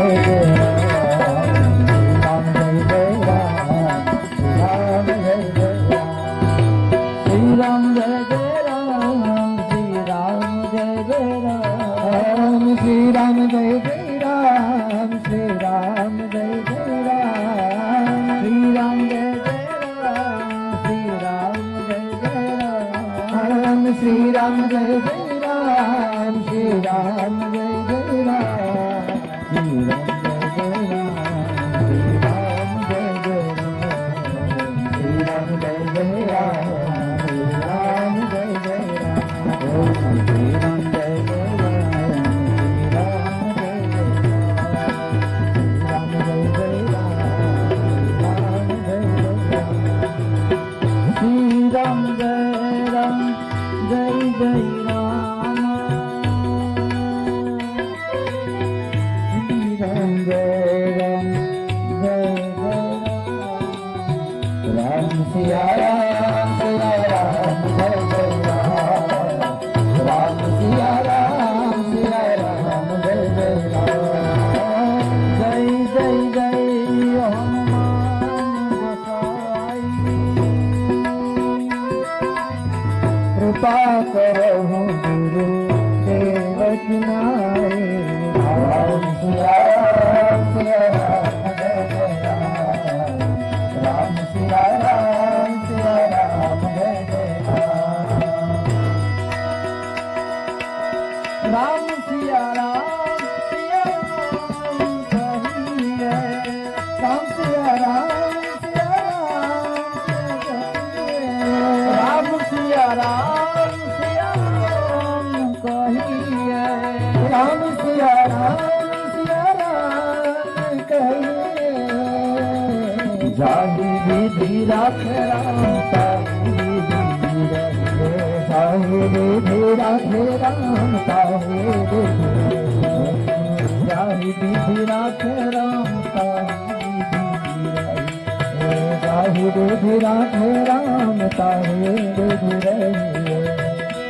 Oh, boy. कृपा करो गुरु देवनाय राम सिया राम सिया राम જાડી દીધી રાખે રામ તાહે દીધી રાખે રામ તાહે જાડી દીધી રાખે રામ તાહે દીધી રાખે રામ તાહે દીધી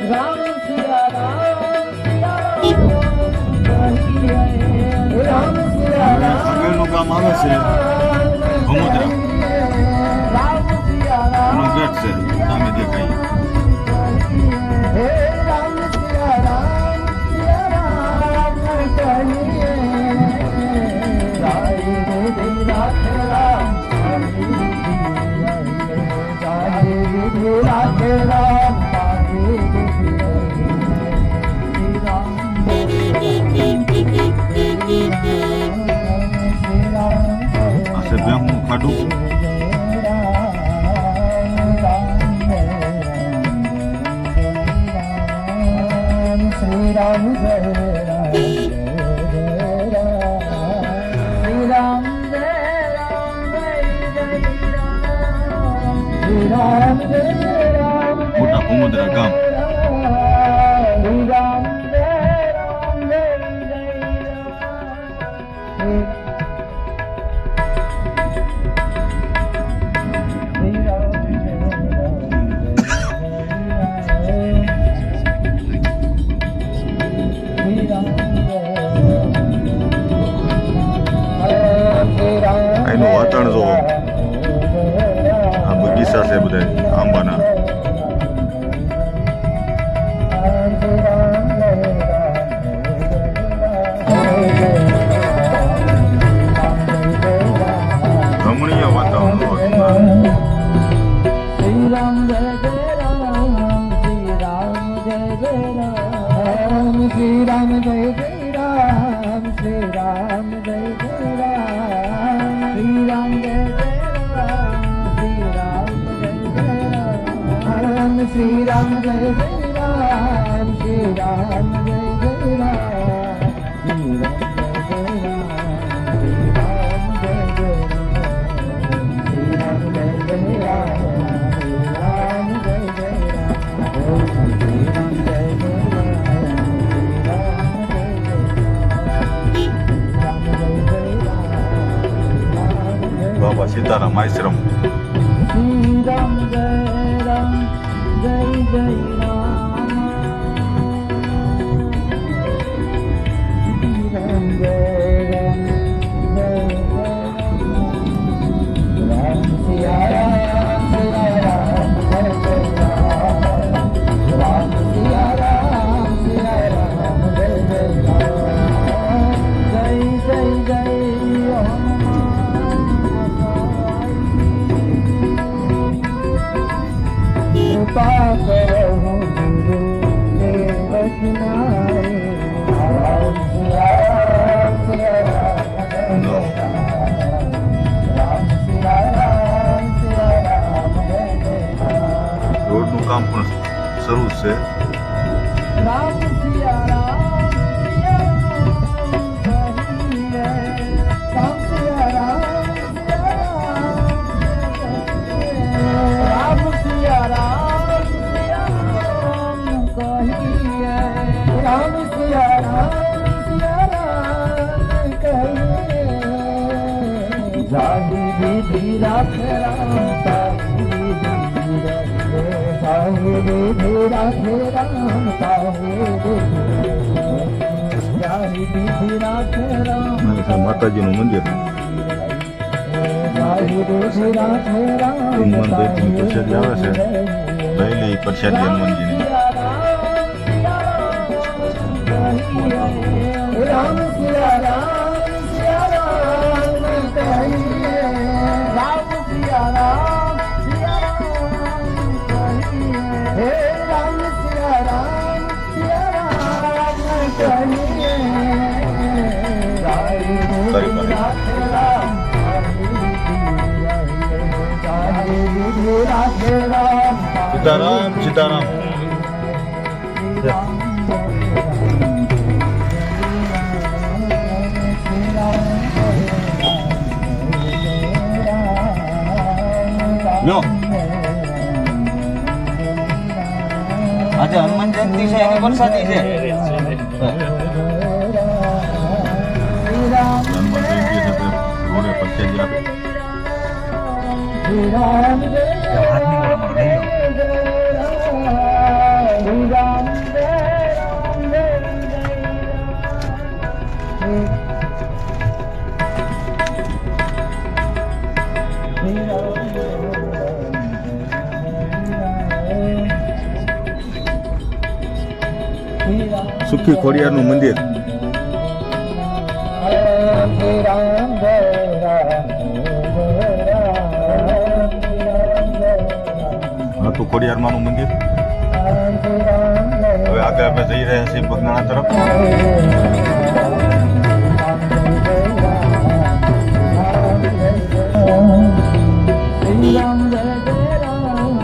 રામ સિયા રામ સિયા રામ સિયા રામ ગામ આવે છે ભમોદરા やつダメでかい。Umut rakam. Ram Jai Ram Sri Ram Seetharama ಮೈಸೂರಮ್ಮ 谁 રાખે રામ માતાજીનું મંદિર. પ્રસાદી આવે છે. પહેલી પ્રસાદી હનુમાનજીની સીતારામ સીતારામ આજે હનુમાન જયંતિ છે એની વરસાદી છે. હનુમાન જયંતી છે તે રોડે પ્રસાદી આપે સુખી ખોડિયારનું મંદિર ખોડિયારમાંનું મંદિર. હવે આગળ આપણે જઈ રહ્યા છીએ બગનાળા તરફ. ગોડે રામ નગર જય રામ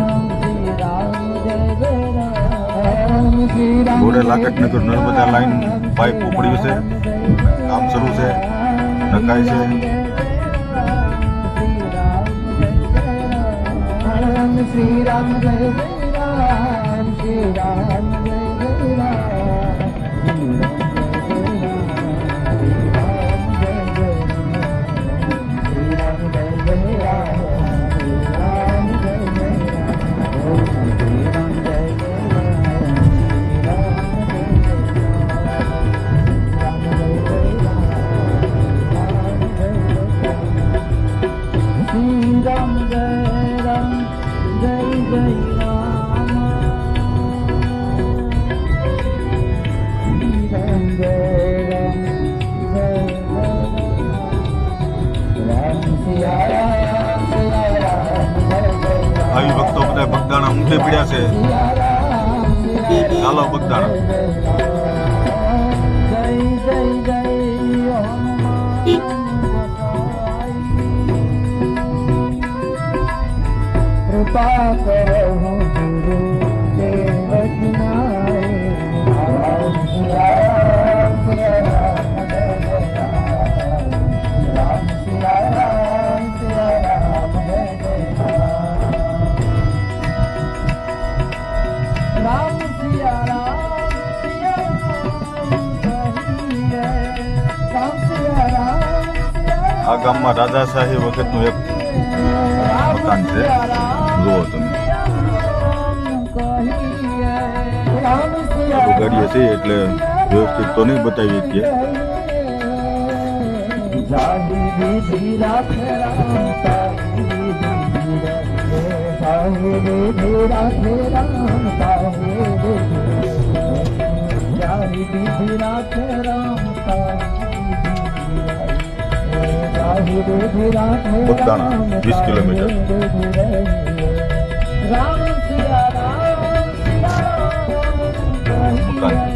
શ્રી રામ જય જય રામ શ્રી રામ ગોળે લાકડનગર નર્મદા લાઈન પાઇપ ઉપડ્યું છે. કામ શરૂ છે. નકાય છે. Shri Ram Jai Jai Ram Shri Ram Jai Jai Ram I'm gonna make it. બધા બગદાણા ઊંચે પડ્યા છે. ચાલો બગદાણા. કૃપા કરો આ રાજાશાહી વખતનું એક મકાન છે. જુઓ તમે. ગાડીએ છીએ એટલે વ્યવસ્થિત તો નહીં બતાવી શકીએ. રામ उत्ताना बीस किलोमीटर। उत्ताना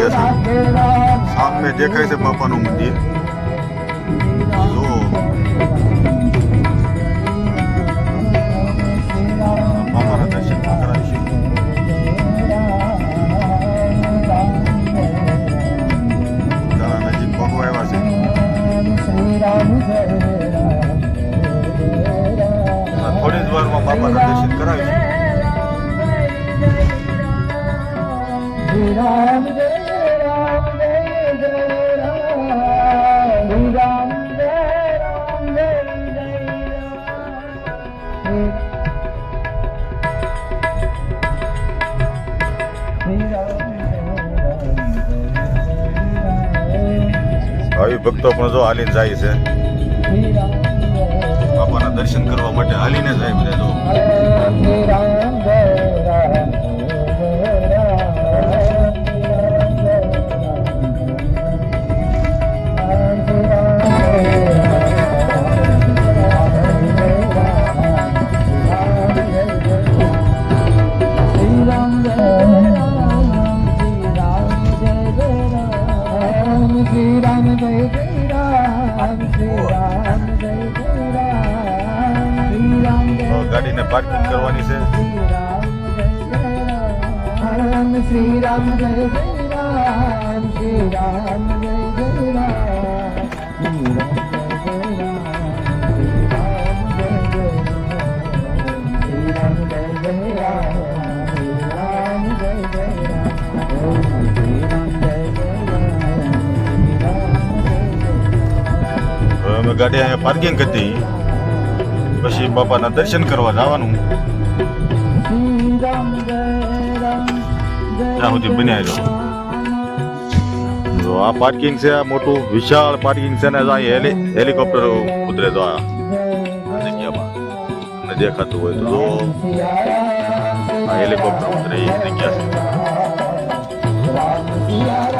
गया सामने देखा इसे पापा नो मंदिर ભાવિ ભક્તો પણ જો હાલીને જાય છે. બાપાના દર્શન કરવા માટે હાલીને જાય બધા જો. गाड़ी ने पार्किंग करवानी से गाड़ी पार्किंग करती પછી બાપાના દર્શન કરવા જવાનું. ત્યાં સુધી બન્યા જો આ પાર્કિંગ છે, આ મોટું વિશાળ પાર્કિંગ છે ને અહીં હેલી હેલિકોપ્ટર ઉતરે તો આ જગ્યામાં. દેખાતું હોય તો આ હેલિકોપ્ટર ઉતરે એ જગ્યા છે.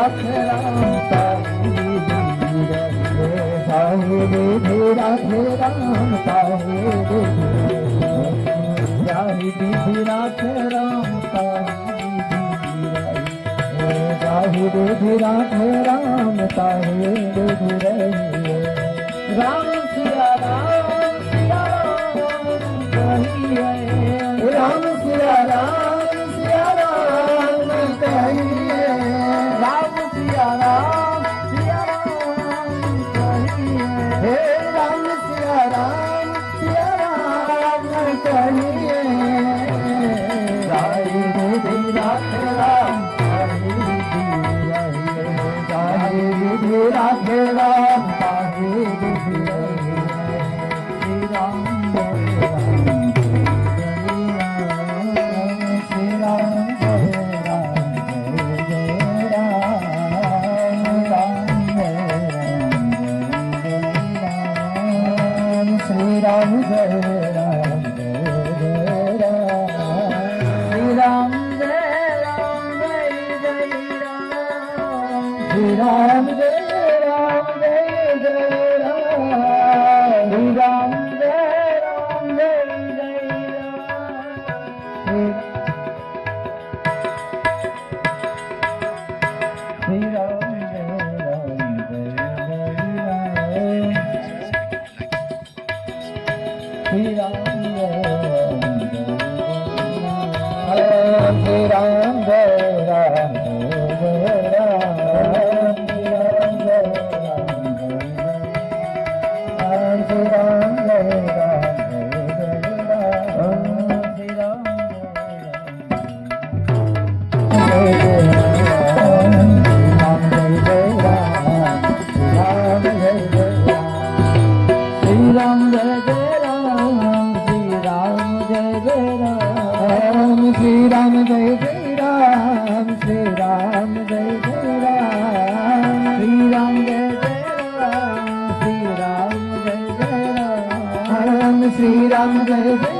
राम राम રામ રામ राम घर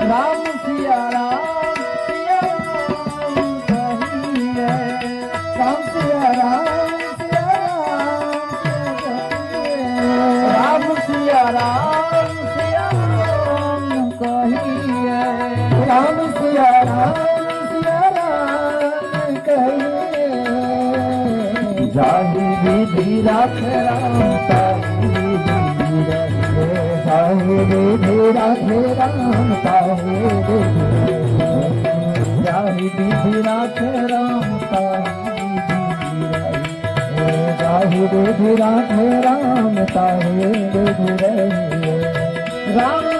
રામ સિયા રામ સિયા રામ કહીએ રામ સિયા રામ સિયા રામ સિયા રાખ રામ તારી રહે રાધે રાધે રાધે રામ તારે રાહી દીધી રાધે રામ રાહે દીધી રાધે રામ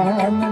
Amen.